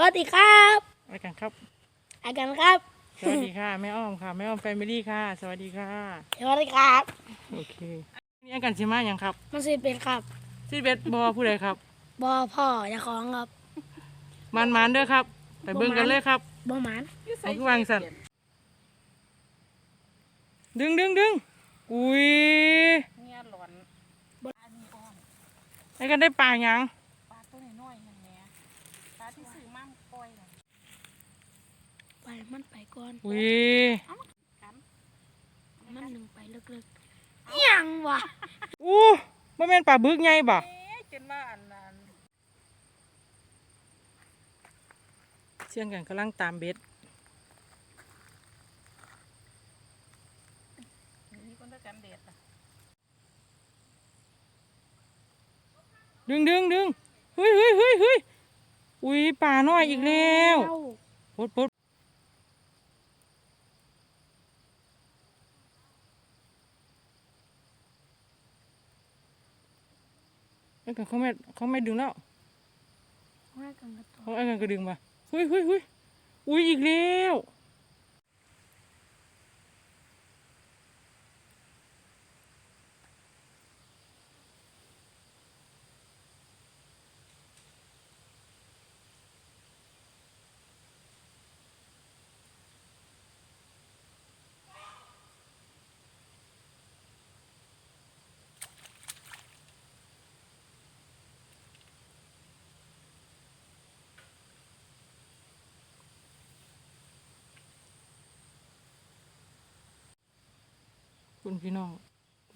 วัสดีครับอะไรกันครับอากันครับ สวัสดีค่ะแม่อ้อมค่ะแม่อ้อมแฟมิลี่ค่ะ สวัสดีค่ะ สวัสดีครับ โอเคนี่อากันชิมาอย่างครับมันสิเป็นครับซีเบสบอผู้ใดครับบอพ่อเจ้าของครับมันมันๆเด้อครับ ไปเบิ่งกันเลยครับบอหมันเอาคือวางสันดึงดึงดึงอุ้ยเงียหลอนอันนี้อ้อมไอ้กันได้ปลาหยัง ปลาตัวน้อยๆอย่างเนี้ยปลาที่ซื้อมาปล่อยน่ะ ไปมันไป ก่อนอุ้ยกันมันหนึ่งไปลึกๆอิหยังวะอู้บ่แม่นปลาบึกไงบ่เอ๊ะจนว่าอันนั้นเชียงกันกำลังตามเบ็ดมีคนด้วยกันเด็ดอะดึงดึงดึงเฮ้ยเฮ้ยเฮ้ยเฮ้ยอุ้ยปลาน้อยอีกแล้วปดปด ไอ้กันเขาไม่เขาไม่ดึงแล้วว่ากันกับตัวเขาไอ้กันก็ดึงมาเฮ้ยเฮ้ยเฮ้ยอุ้ยอีกแล้ว คุณพี่น้อง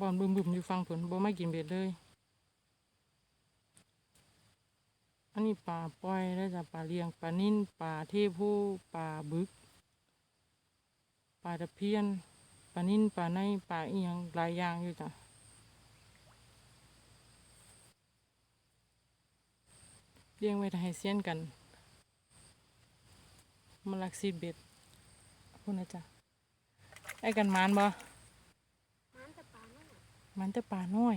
บอลบึมบึมอยู่ฟังผลบ่ไม่กินเบ็ดเลย อันนี้ปลาปล่อยแล้วจะปลาเลี้ยงปลานิ่นปลาเทผู้ปลาบึกปลาตะเพียนปลานิ่นปลาในปลาเอียงหลายอย่างอยู่จ้ะเลี้ยงไว้ให้เสียนกันมาลักซีเบ็ดพูดนะจ๊ะไอ้กันมานบ่ มันจะปลาน้อย มันแต่ปลาน้อย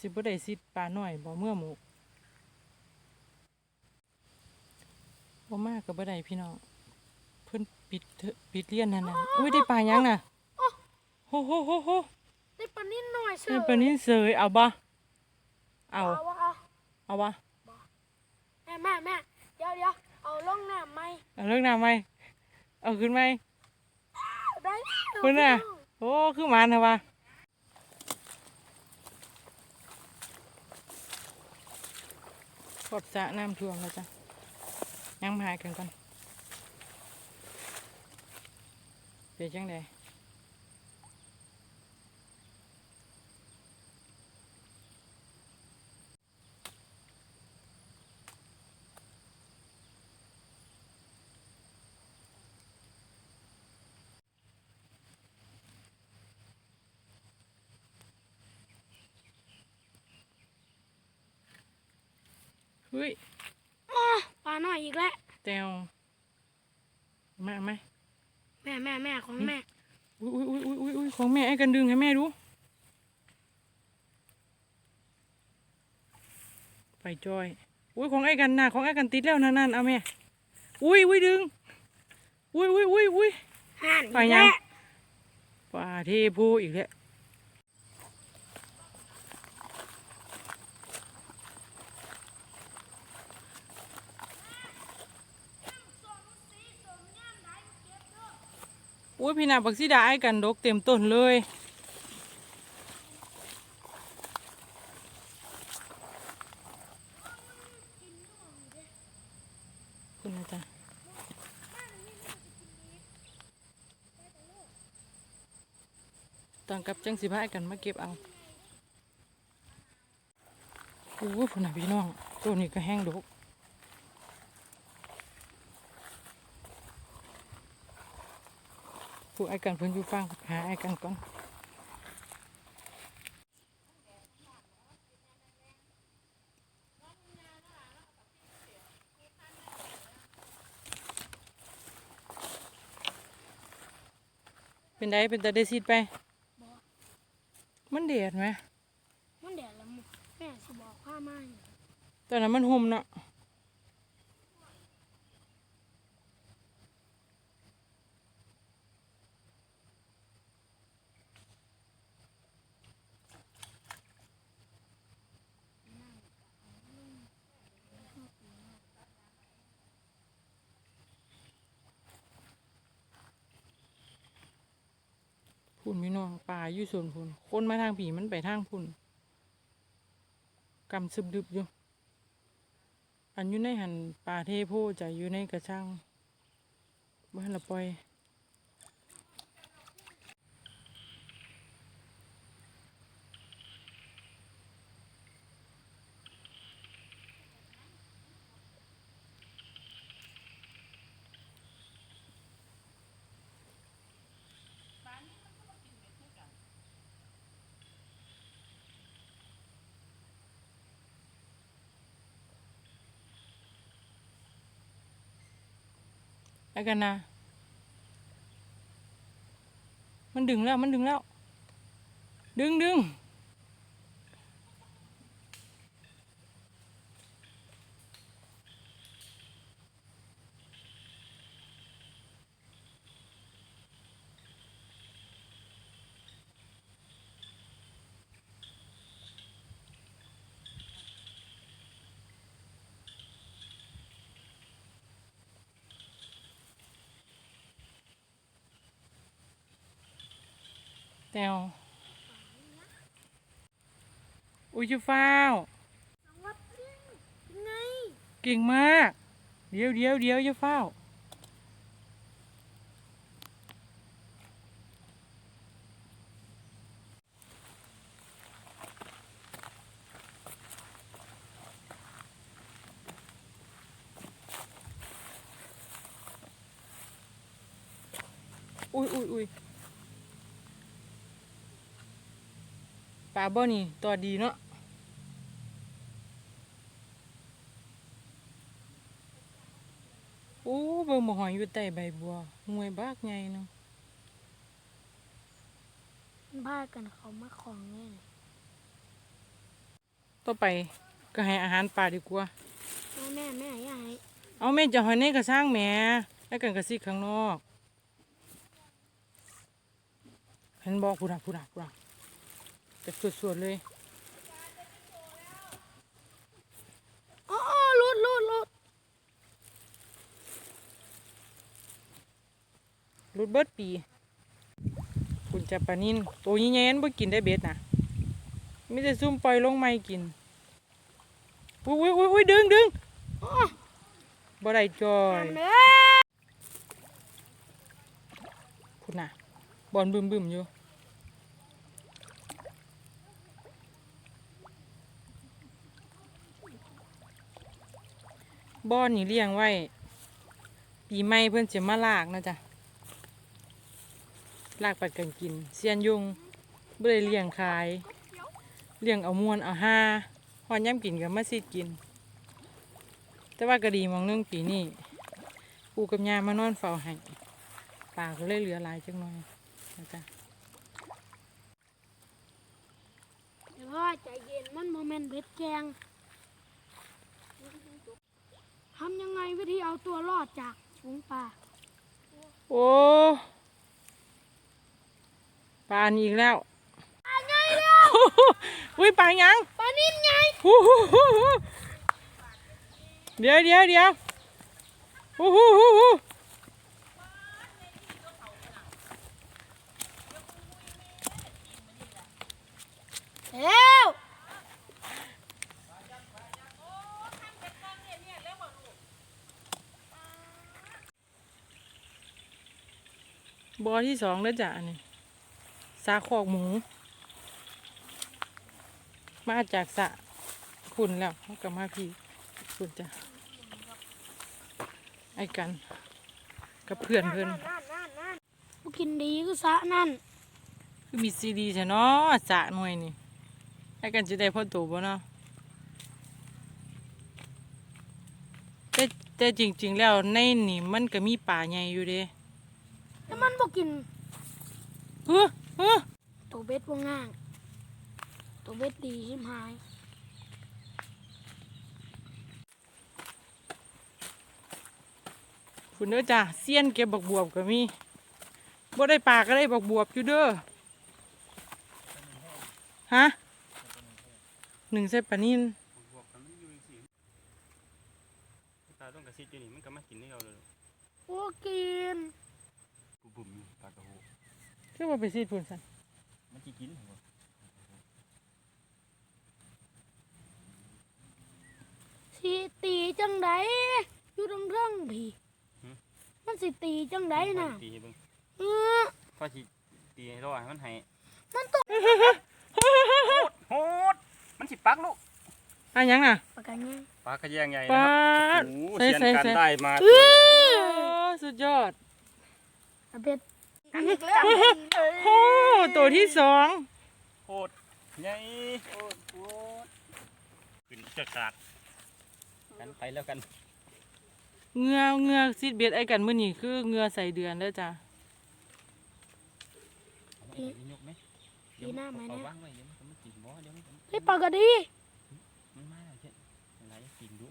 สิบ่ได้สิปลาน้อยบ่เมื่อหมูบ่มากก็บ่ได้พี่น้องเพิ่นปิดเถอะปิดเรียนนั่นน่ะอุ้ยได้ปลาหยังน่ะโหโหโหโหได้ปลานิ่นหน่อยเสืได้ปลานี้เสยเอาบ่เอาเอาวะเอาเอาบ่แม่แม่แม่เดี๋ยวเดี๋ยวเอาลงน้ำไหมเอาเลิกน้ำไหมเอาขึ้นไหม ได้เพิ่นน่ะ โอ้ คือหมันนะวะขอบสระน้ำท่วมแล้วจ้ะ ยังมาหายกันก่อนเป็นจังได เฮ้ยอ้อปลาน้อยอีกแล้วแตวมาไหมแม่แม่แม่ของแม่อุ้ยอุ้ยอุ้ยอุ้ยอุ้ยของแม่ไอ้กันดึงให้แม่ดูไปจอยอุ้ยของไอ้กันน่ะของไอ้กันติดแล้วนั่นนั่นเอาแม่อุ้ยอุ้ยดึงอุ้ยอุ้ยอุ้ยอุ้ยห่านไปอีกยัแล้งวปลาเทพูอีกแล้ว อุ้ยพี่นาบักซีดาไอ้กันดกเต็มต้นเลย คุณนะจ๊ะตอนกับจังสิพากันมาเก็บเอาโอ้พุ่นน่ะพี่น้องตัวนี้ก็แห้งดก ผู้ไอ้กันเพิ่นอยู่ฟังหาไอ้กันก่อนเป็นไดเป็นตาได้ซีดไป มันเดือดไหมมันแดดแล้วมึงแม่สิบอกผ้าไหมตอนนั้นมันห่มเนาะพุ่ ป่าอยู่ส่วนพุ่นคนมาทางผีมันไปทางพุ่นกำซึบดึบอยู่ อันอยู่ในหันป่าเทโพจะอยู่ในกระชังบ้านละปล่อย แล้วกันนะ มันดึงแล้ว มันดึงแล้ว ดึงดึง แตวอุ้ยจะฟ้าววัดไง เก่งมาก เดี๋ยวเดี๋ยวเดี๋ยวจะฟ้าว ปลาบ่นี่ตัวดีเนาะโอ้เบิ่งบ่หอยอยู่ใต้ใบบัวหน่วยบากใหญ่เนาะมันพากันเขามาของแน่เลยต่อไปก็ให้อาหารปลาดีกว่า แม่แม่แม่อยากให้เอาแม่จะหอยในกระสร้างแหม่แล้วกันกระซิกข้างนอก เห็นบอกพูดอะพูดอะพูดอะ จะสวดๆเลยอ๋ออ๋อลุดลุดลุดรุดเบิดปี คุณจะปลานินตัวนี้แย้นบ่กินได้เบ็ดนะไม่ได้ซุ่มปล่อยลงไม่กินอุ้ยอุ้ยอุ้ยอุ้ยดึงดึงอ๋อบ่ได้จอยทำเลยคุณน่ะบอลบึมบึมอยู่ บอนี่เลี้ยงไว้ ปีใหม่เพื่อนจะมาลากนะจ๊ะลากไปกันกิน เสียนยุงบ่ได้เลี้ยงขาย เลี้ยงเอามวนเอาห้าหอนย่ำกินกับมาซิดกิน แต่ว่าก็ดีมองหนึงปีนี้ปูกับยามานอนเฝ้าให้ปลาก็เลยเหลือหลายจังหน่อยนะจ๊ะเดี๋ยวพ่อใจเย็นมันโมเมนต์เบ็ดแกง ทำยังไงวิธีเอาตัวรอดจากฝูงปลาโอ้ปลานี่อีกแล้วปลาไงแล้วอุ้ยปลาหยังปลานิ่มไงฮู้ฮู้ฮู้ฮู้เดี๋ยวเดี๋ยวเดี๋ยวฮู้ฮู้ฮู้ฮู้ เร็ว บอที่สองแล้วจ้ะอันนี้สาคอกหมู มาจากสะคุณแล้วเขากลับมาพี่คุณจ้ะไอ้กัน กับเพื่อนเพื่อนนั่นนั่นนั่นนั่นผู้กินดีก็สะนั่น คือมีซีดีใช่เนาะสะหน่วยนี่ไอ้กันจะได้พ่อตัวบ่เนาะแต่แต่จริง ๆ แล้วในนี่มันก็มีป่าใหญ่อยู่เด้ แล้วมันบอกกินเฮ้อเฮ้อตัวเบ็ดว่างางตัวเบ็ดดีชิมหายคุณเด้อจ้าเสี้ยนเก็บบักบวบก็มีบ่ได้ปากก็ได้บักบวบอยู่เด้อฮะหนึ่งเส้นปลานิ่น ว่าไปซีดพุ่นสันมันจะกินเหรอสิตีจังไดอยู่ตรงเรื่องพี่มันสิตีจังไดน่ะตีให้เบิ่งเออพอสิตีให้รอให้มันให้มันตัวโหดมันสิปักลูกอันยังน่ะปากกันยังปลากระแยงใหญ่ปนะลาครับดโอ้โหใส่เสียนใส่กันใส่ได้มาโอ้สุดยอดอาเป็ด กันอีกแล้วโอ้ตัวที่สองโหดใหญ่โหดโหดขึ้นเชือกขาดกันไปแล้วกันเหงือเหงือซีดเบ็ดไอ้กันมื้อนี้คือเหงือใส่เดือนเด้อจ้าเอาไว้ให้ยกไหมตีหน้าไหมเอาเนี่ยวางไว้เดี๋ยวมันก็มากินบ่เดี๋ยวมันก็มาเฮ้ยปากกะดีมันมาแล้วเช่นอะไรกินดู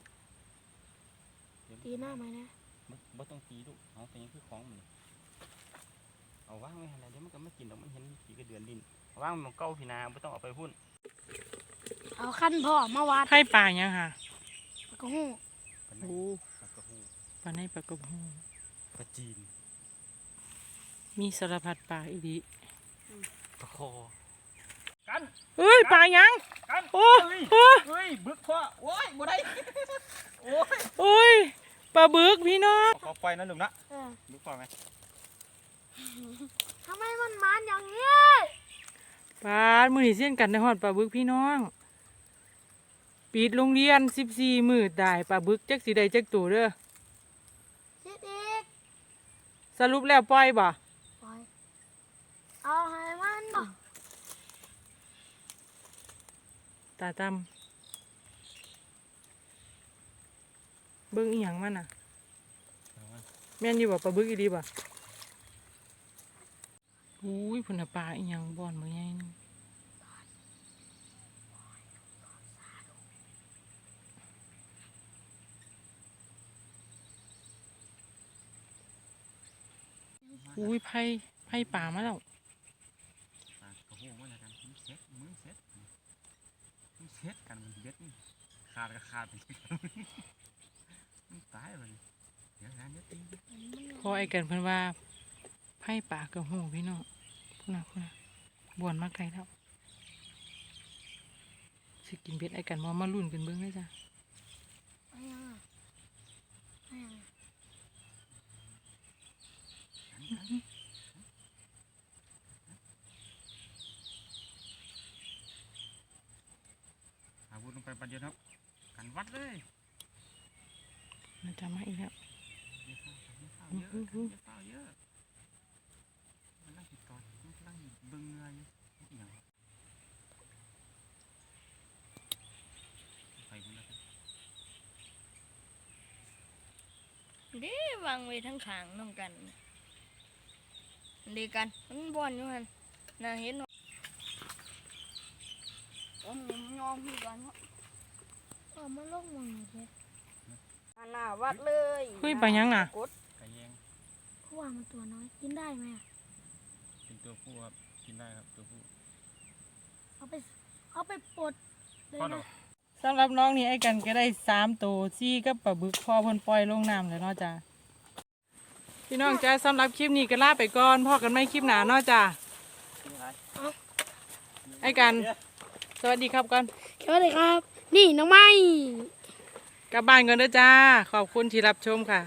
เดี๋ยวตีหน้าไหมนะบ่บ่ต้องตีลูกเอาไปยังคือของมัน นี่เอาวางไว้หั่นล่ะเดี๋ยวมันก็มากินดอกมันเห็นขี่กระเดือนดินเอาวางมันเก้าพี่นาไม่ต้องเอาไปพุ่นเอาขั้นพ่อมาวัดไข่ปลายังค่ะปากกะหูปลาในโอ้ปลากระหูปลาในปลากระพงปลาจีน มีสารพัดปลาอีดีปลาคอกันเอ้ยปลายังกันโอ้เฮ้ยโอ้เฮ้ยบึกพ่อโอ้ยบ่ได้โอ้ยโอ้ยปลาบึกพี่น้องขอปล่อยนะลุงนะเออบึกพ่อไหม ทำไมมันมันอย่างนี้ปลามือนี่เส้นกันในหอดปลาบึกพี่น้อง ปิดโรงเรียนสิบสี่มือได้ปลาบึกจักสีใดจักตัวเด้อคิดอีกสรุปแล้วปล่อยบ่ปล่อยเอาให้มันบ่ตาตำเบิ่งอีหยังมันน่ะแม่นอยู่บ่ปลาบึกอีดีบ่ อุ้ยพุ่นปลาอีหยังบ่อนมือใหญ่นึงอุ้ยไผ่ไผ่ป่ามาแล้วปลากระหูมันแล้วกันมึงเซ็ตมึงเซ็ตมึงเซ็ตกันมันเบ็ดนี่ขาดก็ขาดไปมันตายเลยเดี๋ยวนะเดี๋ยวตีพอไอ้กันเพิ่นว่าไผ่ป่ากระหูพี่น้อง พุ่นน่ะพุ่นน่ะบ่อนมาไกลแล้วสิกินเบ็ดไอ้กันบ่มาลุ้นกันเบิ่งเลยจ้ะเอายังอะเอายังอะอาวุธลงไปประเดี๋ยวครับ กันวัดเลยมันจะมาอีกแล้วเยอะเยอะเยอะเยอะเยอะมันนั่งติดต่อมั นนั่งเบิ่งเงยอยู่อีหยังไปบุญแล้วกันเด้วางไว้ทั้งขางน้องกันดีกันมันบอนอยู่หันน่าเห็นว่าผมยอมพี่กันเนาะเอามาลงมึงเลยอันน่ะวัดเลยเฮ้ยปลายังน่ะกดไก่แยงเพราะว่ามันตัวน้อยกินได้ไหมอะ เป็นตัวผู้ครับ กินได้ครับตัวผู้เอาไปเอาไปปลดเลยพ่อหนูนะสำหรับน้องนี่ไอ้กันก็ได้สามตัวซี่กับปลาบึกพ่อเพิ่นปล่อยลงน้ำแล้วเนาะจ้ะพี่น้องจ้าสำหรับคลิปนี้ก็ลาไปก่อนพ่อกันไม่คลิปหนาเนาะจ้ะไอ้กัน สวัสดีครับก่อนสวัสดีครับ นี่น้องไม้ กลับบ้านกันเด้อจ้า ขอบคุณที่รับชมค่ะ